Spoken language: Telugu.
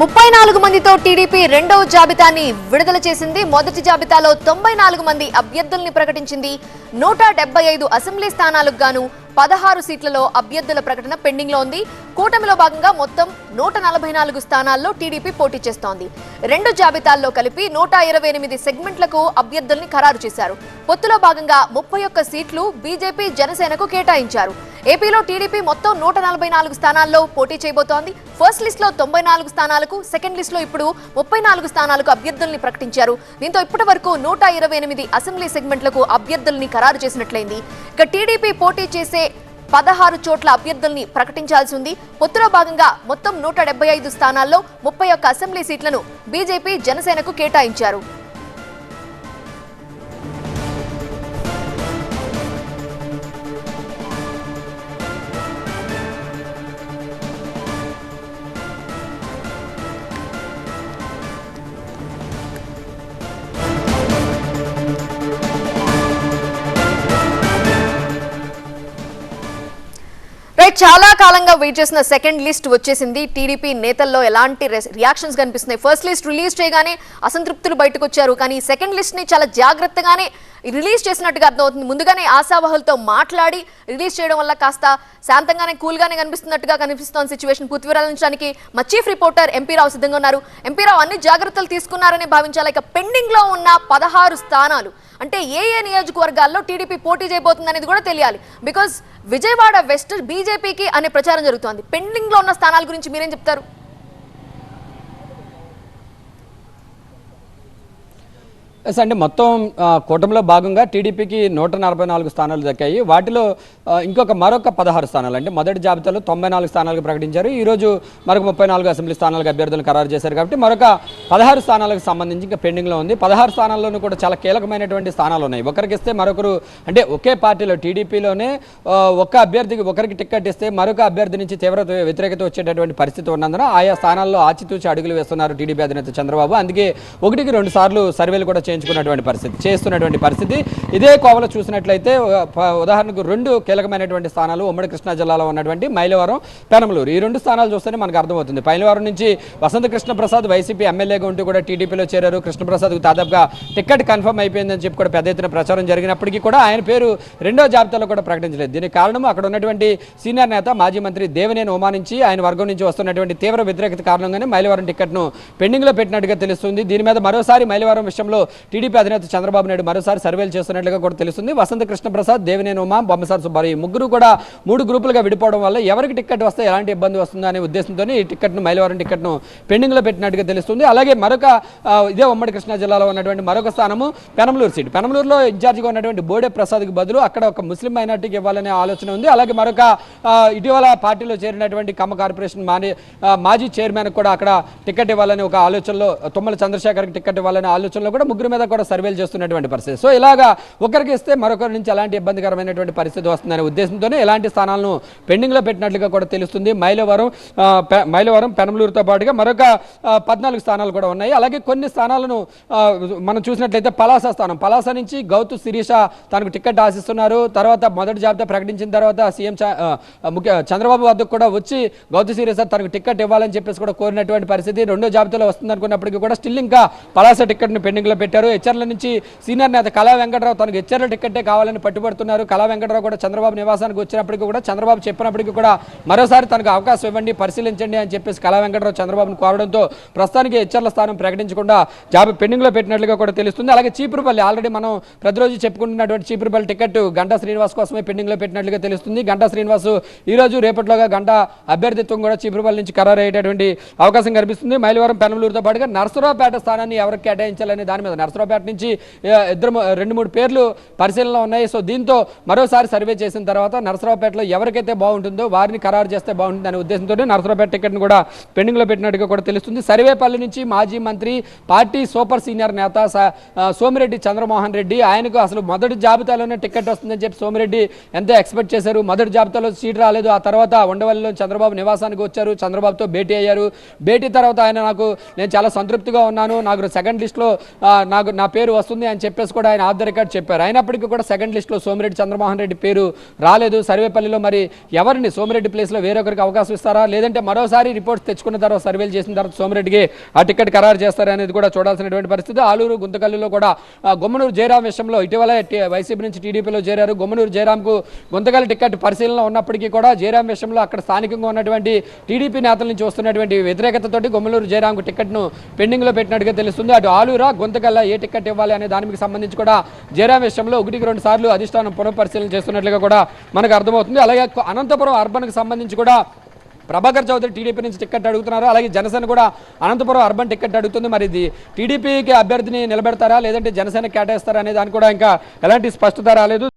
ముప్పై నాలుగు మందితో టీడీపీ రెండవ జాబితాని విడుదల చేసింది. మొదటి జాబితాలో తొంభై నాలుగు మంది అభ్యర్థుల్ని ప్రకటించింది. నూట డెబ్బై ఐదు అసెంబ్లీ స్థానాలకు గాను పదహారు సీట్లలో అభ్యర్థుల ప్రకటన పెండింగ్లో ఉంది. కూటమిలో భాగంగా మొత్తం నూట నలభై నాలుగు స్థానాల్లో టీడీపీ పోటీ చేస్తోంది. రెండు జాబితాల్లో కలిపి నూట ఇరవై ఎనిమిది సెగ్మెంట్లకు అభ్యర్థుల్ని ఖరారు చేశారు. పొత్తులో భాగంగా ముప్పై ఒక్క సీట్లు బీజేపీ జనసేనకు కేటాయించారు. ఏపీలో టీడీపీ మొత్తం నూట నలభై నాలుగు స్థానాల్లో పోటీ చేయబోతోంది. ఫస్ట్ లిస్ట్లో తొంభై నాలుగు స్థానాలకు సెకండ్ లిస్ట్లో ఇప్పుడు ముప్పై నాలుగు స్థానాలకు అభ్యర్థుల్ని ప్రకటించారు. దీంతో ఇప్పటి వరకు నూట ఇరవై ఎనిమిది అసెంబ్లీ సెగ్మెంట్లకు అభ్యర్థుల్ని ఖరారు చేసినట్లయింది. ఇక టీడీపీ పోటీ చేసే పదహారు చోట్ల అభ్యర్థుల్ని ప్రకటించాల్సి ఉంది. పొత్తులో భాగంగా మొత్తం నూట డెబ్బై ఐదు స్థానాల్లో ముప్పై ఒక్క అసెంబ్లీ సీట్లను బీజేపీ జనసేనకు కేటాయించారు. సరే చాలా కాలంగా వెయిట్ చేసిన సెకండ్ లిస్ట్ వచ్చేసింది. టీడీపీ నేతల్లో ఎలాంటి రియాక్షన్స్ కనిపిస్తున్నాయి? ఫస్ట్ లిస్ట్ రిలీజ్ చేయగానే అసంతృప్తులు బయటకు వచ్చారు. కానీ సెకండ్ లిస్ట్ని చాలా జాగ్రత్తగానే రిలీజ్ చేసినట్టుగా అర్థమవుతుంది. ముందుగానే ఆశావహులతో మాట్లాడి రిలీజ్ చేయడం వల్ల కాస్త శాంతంగానే కూల్గానే కనిపిస్తున్నట్టుగా కనిపిస్తోంది సిచ్యువేషన్. పూర్తి వివరాలించడానికి మా చీఫ్ రిపోర్టర్ ఎంపీ రావు సిద్ధంగా ఉన్నారు. ఎంపీ రావు అన్ని జాగ్రత్తలు తీసుకున్నారని భావించాలి. ఇక పెండింగ్లో ఉన్న పదహారు స్థానాలు అంటే ఏ ఏ నియోజకవర్గాల్లో టీడీపీ పోటీ చేయబోతుంది అనేది కూడా తెలియాలి. బికాజ్ విజయవాడ వెస్ట్ బీజేపీకి అనే ప్రచారం జరుగుతోంది. పెండింగ్లో ఉన్న స్థానాల గురించి మీరేం చెప్తారు? ఎస్ అండి మొత్తం కూటమిలో భాగంగా టీడీపీకి నూట నలభై నాలుగు స్థానాలు దక్కాయి. వాటిలో ఇంకొక మరొక పదహారు స్థానాలు. అంటే మొదటి జాబితాలో తొంభై నాలుగు స్థానాలకు ప్రకటించారు. ఈ రోజు మరొక ముప్పై నాలుగు అసెంబ్లీ స్థానాలకు అభ్యర్థులను ఖరారు చేశారు కాబట్టి మరొక పదహారు స్థానాలకు సంబంధించి ఇంకా పెండింగ్లో ఉంది. పదహారు స్థానాల్లోనూ కూడా చాలా కీలకమైనటువంటి స్థానాలు ఉన్నాయి. ఒకరికి ఇస్తే మరొకరు అంటే ఒకే పార్టీలో టీడీపీలోనే ఒక అభ్యర్థికి ఒకరికి టిక్కెట్ ఇస్తే మరొక అభ్యర్థి నుంచి తీవ్ర వ్యతిరేకత వచ్చేటటువంటి పరిస్థితి ఉన్నందున ఆయా స్థానాల్లో ఆచితూచి అడుగులు వేస్తున్నారు టీడీపీ అధినేత చంద్రబాబు. అందుకే ఒకటికి రెండు సార్లు సర్వేలు కూడా చేయించుకున్నటువంటి పరిస్థితి చేస్తున్నటువంటి పరిస్థితి. ఇదే కోవలో చూసినట్లయితే ఉదాహరణకు రెండు కీలకమైనటువంటి స్థానాలు ఉమ్మడి కృష్ణా జిల్లాలో ఉన్నటువంటి మైలవరం పెనమలూరు. ఈ రెండు స్థానాలు చూస్తేనే మనకు అర్థమవుతుంది. మైలవరం నుంచి వసంత కృష్ణప్రసాద్ వైసీపీ ఎమ్మెల్యేగా ఉంటూ కూడా టీడీపీలో చేరారు. కృష్ణప్రసాద్కు దాదాపుగా టికెట్ కన్ఫర్మ్ అయిపోయిందని చెప్పి కూడా పెద్ద ఎత్తున ప్రచారం జరిగినప్పటికీ కూడా ఆయన పేరు రెండో జాబితాలో కూడా ప్రకటించలేదు. దీనికి కారణం అక్కడ ఉన్నటువంటి సీనియర్ నేత మాజీ మంత్రి దేవినేని ఉమానించి ఆయన వర్గం నుంచి వస్తున్నటువంటి తీవ్ర వ్యతిరేకత కారణంగానే మైలవరం టికెట్ను పెండింగ్లో పెట్టినట్టుగా తెలుస్తుంది. దీని మీద మరోసారి మైలవరం విషయంలో టీడీపీ అధినేత చంద్రబాబు నాయుడు మరోసారి సర్వేలు చేస్తున్నట్లుగా కూడా తెలుస్తుంది. వసంత కృష్ణప్రసాద్ దేవినేని ఉమా బొమ్మసారి సుబ్బారావు ముగ్గురు కూడా మూడు గ్రూపులుగా విడిపోవడం వల్ల ఎవరికి టికెట్ వస్తే ఎలాంటి ఇబ్బంది వస్తుందో అనే ఉద్దేశంతో ఈ టికెట్ను మైలవరం టికెట్ను పెండింగ్లో పెట్టినట్టుగా తెలుస్తుంది. అలాగే మరొక ఇదే ఉమ్మడి కృష్ణా జిల్లాలో ఉన్నటువంటి మరొక స్థానము పెనమలూరు సీట్. పెనమలూరులో ఇన్ఛార్జిగా ఉన్నటువంటి బోడే ప్రసాద్కి బదులు అక్కడ ఒక ముస్లిం మైనార్టీకి ఇవ్వాలనే ఆలోచన ఉంది. అలాగే మరొక ఇటీవల పార్టీలో చేరినటువంటి కమ్మ కార్పొరేషన్ మాజీ మాజీ చైర్మన్ కూడా అక్కడ టికెట్ ఇవ్వాలని ఒక ఆలోచనలో తుమ్మల చంద్రశేఖర్కి టికెట్ ఇవ్వాలనే ఆలోచనలో కూడా ముగ్గురు మీద కూడా సర్వేలు చేస్తున్నటువంటి పరిస్థితి. సో ఇలాగా ఒకరికి ఇస్తే మరొకరి నుంచి ఎలాంటి ఇబ్బందికరమైనటువంటి పరిస్థితి వస్తుందనే ఉద్దేశంతోనే ఇలాంటి స్థానాలను పెండింగ్లో పెట్టినట్లుగా కూడా తెలుస్తుంది. మైలవరం మైలవరం పెనమలూరుతో పాటుగా మరొక పద్నాలుగు స్థానాలు కూడా ఉన్నాయి. అలాగే కొన్ని స్థానాలను మనం చూసినట్లయితే పలాస స్థానం. పలాస నుంచి గౌతు శిరీష తనకు టికెట్ ఆశిస్తున్నారు. తర్వాత మొదటి జాబితా ప్రకటించిన తర్వాత సీఎం ముఖ్య చంద్రబాబు వద్దకు కూడా వచ్చి గౌతు శిరీష తనకు టికెట్ ఇవ్వాలని చెప్పేసి కూడా కోరినటువంటి పరిస్థితి. రెండో జాబితాలో వస్తుంది అనుకున్నప్పటికీ కూడా స్టిల్ ఇంకా పలాస టికెట్ను పెండింగ్లో పెట్టారు. హెచ్చర్ల నుంచి సీనియర్ నేత కళా వెంకటరావు తనకు హెచ్చర్ల టిక్కెట్టే కావాలని పట్టుబడుతున్నారు. కళా వెంకటరావు కూడా చంద్రబాబు నివాసానికి వచ్చినప్పటికీ కూడా చంద్రబాబు చెప్పినప్పటికీ కూడా మరోసారి తనకు అవకాశం ఇవ్వండి పరిశీలించండి అని చెప్పేసి కళా వెంకటరావు చంద్రబాబును కోరడంతో ప్రస్తుతానికి హెచ్చర్ల స్థానం ప్రకటించకుండా జాబ్ పెండింగ్లో పెట్టినట్లుగా కూడా తెలుస్తుంది. అలాగే చీపురుపల్లి ఆల్రెడీ మనం ప్రతిరోజు చెప్పుకుంటున్నటువంటి చీపురుపల్లి టికెట్ గంటా శ్రీనివాస్ కోసమే పెండింగ్లో పెట్టినట్లుగా తెలుస్తుంది. గంటా శ్రీనివాస్ ఈ రోజు రేపట్లోగా గంట అభ్యర్థిత్వం కూడా చీపురుపల్లి నుంచి ఖరారు అయ్యేటటువంటి అవకాశం కనిపిస్తుంది. మైలవరం పెనమలూరుతో పాటుగా నర్సరావుపేట స్థానాన్ని ఎవరికి కేటాయించాలనే దాని మీద నరసరావుపేట నుంచి ఇద్దరు రెండు మూడు పేర్లు పరిశీలనలో ఉన్నాయి. సో దీంతో మరోసారి సర్వే చేసిన తర్వాత నరసరావుపేటలో ఎవరికైతే బాగుంటుందో వారిని ఖరారు చేస్తే బాగుంటుంది అనే ఉద్దేశంతో నర్సరావుపేట టికెట్ను కూడా పెండింగ్లో పెట్టినట్టుగా కూడా తెలుస్తుంది. సర్వేపల్లి నుంచి మాజీ మంత్రి పార్టీ సూపర్ సీనియర్ నేత స- సోమిరెడ్డి చంద్రమోహన్ రెడ్డి ఆయనకు అసలు మొదటి జాబితాలోనే టికెట్ వస్తుందని చెప్పి సోమిరెడ్డి ఎంతో ఎక్స్పెక్ట్ చేశారు. మొదటి జాబితాలో సీట్ రాలేదు. ఆ తర్వాత ఉండవల్లిలో చంద్రబాబు నివాసానికి వచ్చారు. చంద్రబాబుతో భేటీ అయ్యారు. భేటీ తర్వాత ఆయన నాకు నేను చాలా సంతృప్తిగా ఉన్నాను. నాకు సెకండ్ లిస్ట్లో ఆ, నాకు నా పేరు వస్తుంది అని చెప్పేసి కూడా ఆయన ఆఫ్ ద రికార్డ్ చెప్పారు. అయినప్పటికీ కూడా సెకండ్ లిస్ట్లో సోమిరెడ్డి చంద్రమోహన్ రెడ్డి పేరు రాలేదు. సర్వేపల్లిలో మరి ఎవరిని? సోమిరెడ్డి ప్లేస్లో వేరొకరికి అవకాశం ఇస్తారా? లేదంటే మరోసారి రిపోర్ట్స్ తెచ్చుకున్న తర్వాత సర్వేలు చేసిన తర్వాత సోమిరెడ్డికి ఆ టికెట్ ఖరారు చేస్తారా అనేది కూడా చూడాల్సినటువంటి పరిస్థితి. ఆలూరు గుంతకల్లులో కూడా గుమ్మనూరు జయరాం విషయంలో ఇటీవల వైసీపీ నుంచి టీడీపీలో చేరారు. గుమ్మనూరు జయరాంకు గుంతకల్లి టికెట్ పరిశీలన ఉన్నప్పటికీ కూడా జయరాం విషయంలో అక్కడ స్థానికంగా ఉన్నటువంటి టీడీపీ నేతల నుంచి వస్తున్నటువంటి వ్యతిరేకతతోటి గుమ్మనూరు జయరాంకు టికెట్ను పెండింగ్లో పెట్టినట్టుగా తెలుస్తుంది. అటు ఆలూరా గుంతకల్ల ఏ టికెట్ ఇవ్వాలి అనే దానికి సంబంధించి కూడా జయరాం విషయంలో ఒకటికి రెండు సార్లు అధిష్టానం పునఃపరిశీలన చేస్తున్నట్లుగా కూడా మనకు అర్థమవుతుంది. అలాగే అనంతపురం అర్బన్కి సంబంధించి కూడా ప్రభాకర్ చౌదరి టీడీపీ నుంచి టికెట్ అడుగుతున్నారు. అలాగే జనసేన కూడా అనంతపురం అర్బన్ టికెట్ అడుగుతుంది. మరి ఇది టీడీపీకి అభ్యర్థిని నిలబెడతారా? లేదంటే జనసేన కేటాయిస్తారా? అనే దాన్ని కూడా ఇంకా ఎలాంటి స్పష్టత రాలేదు.